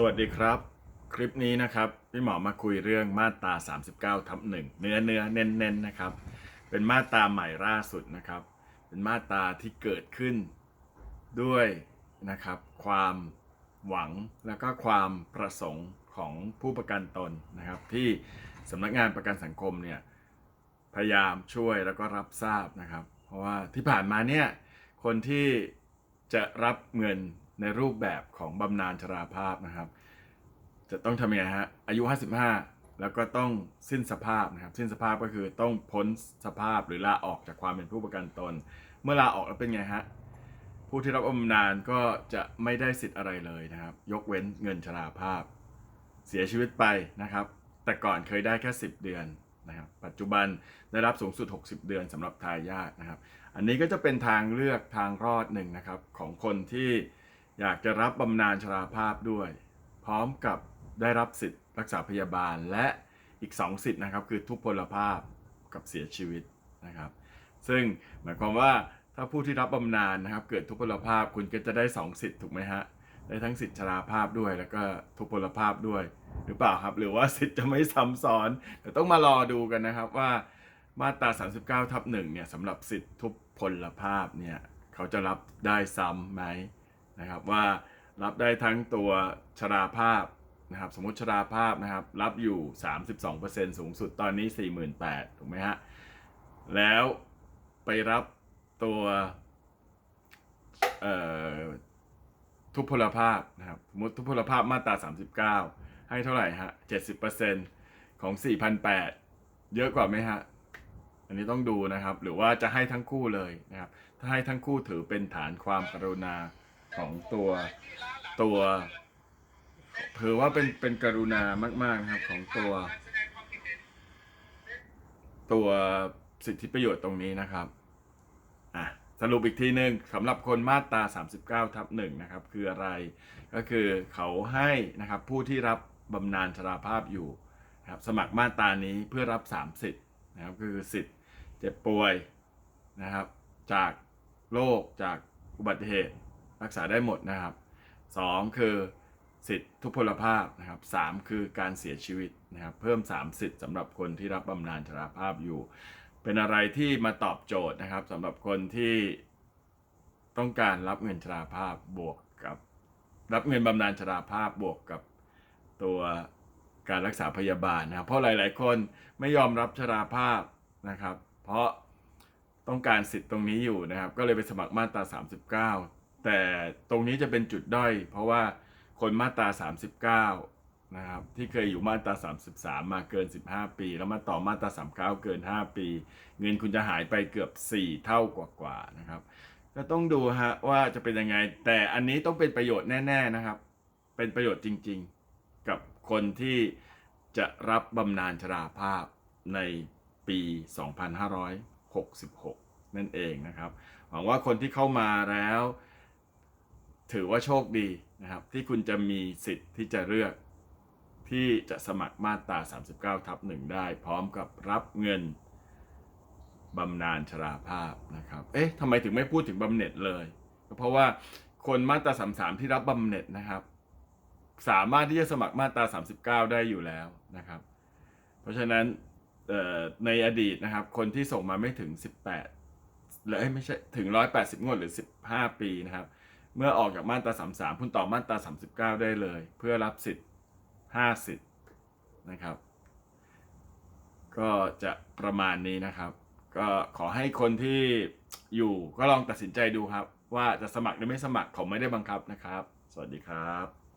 สวัสดีครับ คลิปนี้นะครับพี่หมอมาคุยเรื่องมาตรา 39ทับหนึ่งเนื้อเนื้อเน้นเน้นนะครับ เป็นมาตราใหม่ล่าสุดนะครับ เป็นมาตราที่เกิดขึ้นด้วยนะครับ ความหวังแล้วก็ความประสงค์ของผู้ประกันตนนะครับ ที่สำนักงานประกันสังคมเนี่ยพยายามช่วยแล้วก็รับทราบนะครับ เพราะว่าที่ผ่านมาเนี่ยคนที่จะรับเงิน ในรูปแบบของบำนาญชราภาพนะครับ จะต้องทำยังไงฮะอายุ 55 แล้วก็ต้องสิ้นสภาพนะครับ สิ้นสภาพก็คือต้องพ้นสภาพหรือลาออกจากความเป็นผู้ประกันตน เมื่อลาออกแล้วเป็นไงฮะผู้ที่รับบำนาญก็จะไม่ได้สิทธิ์อะไรเลยนะครับ ยกเว้นเงินชราภาพ เสียชีวิตไปนะครับ แต่ก่อนเคยได้แค่ 10 เดือนนะครับ ปัจจุบันได้รับสูงสุด 60 เดือนสำหรับทายาทนะครับ อันนี้ก็จะเป็นทางเลือกทางรอดหนึ่งนะครับของคนที่ อยากจะรับบำนาญชราภาพด้วย พร้อมกับได้รับสิทธิ์รักษาพยาบาลและอีก 2 สิทธิ์นะครับ คือทุพพลภาพกับเสียชีวิตนะครับ ซึ่งหมายความว่าถ้าผู้ที่รับบำนาญนะครับ เกิดทุพพลภาพคุณก็จะได้ 2 สิทธิ์ถูกไหมฮะได้ทั้งสิทธิชราภาพด้วยแล้วก็ทุพพลภาพด้วย หรือเปล่าครับ หรือว่าสิทธิ์จะไม่ซ้ำซ้อนเดี๋ยวต้องมารอดูกันนะครับว่ามาตรา 39 ทับ1เนี่ยสำหรับสิทธิทุพพลภาพเนี่ยเขาจะรับได้ซ้ำไหม นะครับว่ารับได้ทั้งตัวชราภาพนะครับสมมติชราภาพนะครับรับอยู่ 32%สูงสุดตอนนี้ 48,000ถูกไหมฮะแล้วไปรับตัวทุพพลภาพนะครับสมมติทุพพลภาพมาตรา 39 ให้เท่าไหร่ฮะ 70%ของ 4,800 เยอะกว่าไหมฮะ อันนี้ต้องดูนะครับ หรือว่าจะให้ทั้งคู่เลยนะครับ ถ้าให้ทั้งคู่ถือเป็นฐานความกรุณา ของตัวตัวถือว่าเป็นเป็นกรุณามาก ๆนะครับของตัว ตัวสิทธิประโยชน์ตรงนี้นะครับอะสรุปอีกทีหนึ่งสำหรับคนมาตรา 39ทับหนึ่งนะครับ คืออะไร ก็คือเขาให้นะครับผู้ที่รับบำนาญชราภาพอยู่นะครับสมัครมาตรานี้เพื่อรับ3สิทธิ์นะครับก็คือสิทธิ์เจ็บป่วยนะครับ จากโรคจากอุบัติเหตุ รักษาได้หมดนะครับ 2 คือสิทธิทุพพลภาพนะครับสามคือการเสียชีวิตนะครับ เพิ่ม 3 สิทธิ์สำหรับคนที่รับบำนาญชราภาพอยู่ เป็นอะไรที่มาตอบโจทย์นะครับสำหรับคนที่ต้องการรับเงินชราภาพบวกกับ รับเงินบำนาญชราภาพบวกกับตัวการรักษาพยาบาลนะครับ เพราะหลาย ๆ คนไม่ยอมรับชราภาพนะครับ เพราะต้องการสิทธิ์ตรงนี้อยู่นะครับ ก็เลยไปสมัครมาตรา 39 แต่ตรงนี้จะเป็นจุดด้อยเพราะว่าคนมาตรา 39 นะครับ ที่เคยอยู่มาตรา 33 มาเกิน 15 ปี แล้วมาต่อมาตรา 39 เกิน 5 ปี เงินคุณจะหายไปเกือบ 4 เท่ากว่าๆนะครับก็ต้องดูฮะว่าจะเป็นยังไง แต่อันนี้ต้องเป็นประโยชน์แน่ ๆนะครับ เป็นประโยชน์จริงๆ กับคนที่จะรับบำนาญชราภาพในปี 2566 นั่นเองนะครับ หวังว่าคนที่เข้ามาแล้ว ถือว่าโชคดีนะครับ ที่คุณจะมีสิทธิ์ที่จะเลือก ที่จะสมัครมาตรา 39ทับหนึ่งได้ พร้อมกับรับเงินบำนาญชราภาพนะครับ เอ๊ะทำไมถึงไม่พูดถึงบำเหน็จเลย ก็เพราะว่าคนมาตรา 33 ที่รับบำเหน็จนะครับ สามารถที่จะสมัครมาตรา 39 ได้อยู่แล้วนะครับ เพราะฉะนั้นในอดีตนะครับ คนที่ส่งมาไม่ถึง 18หรือเอ้ยไม่ใช่ถึง 180 งวดหรือ 15 ปีนะครับ เมื่อออกจากมาตรา 33 คุณต่อมาตรา 39 ได้เลย เพื่อรับสิทธิ์5สิทธิ์นะครับ ก็จะประมาณนี้นะครับ ก็ขอให้คนที่อยู่ก็ลองตัดสินใจดูครับ ว่าจะสมัครหรือไม่สมัครผมไม่ได้บังคับนะครับ สวัสดีครับ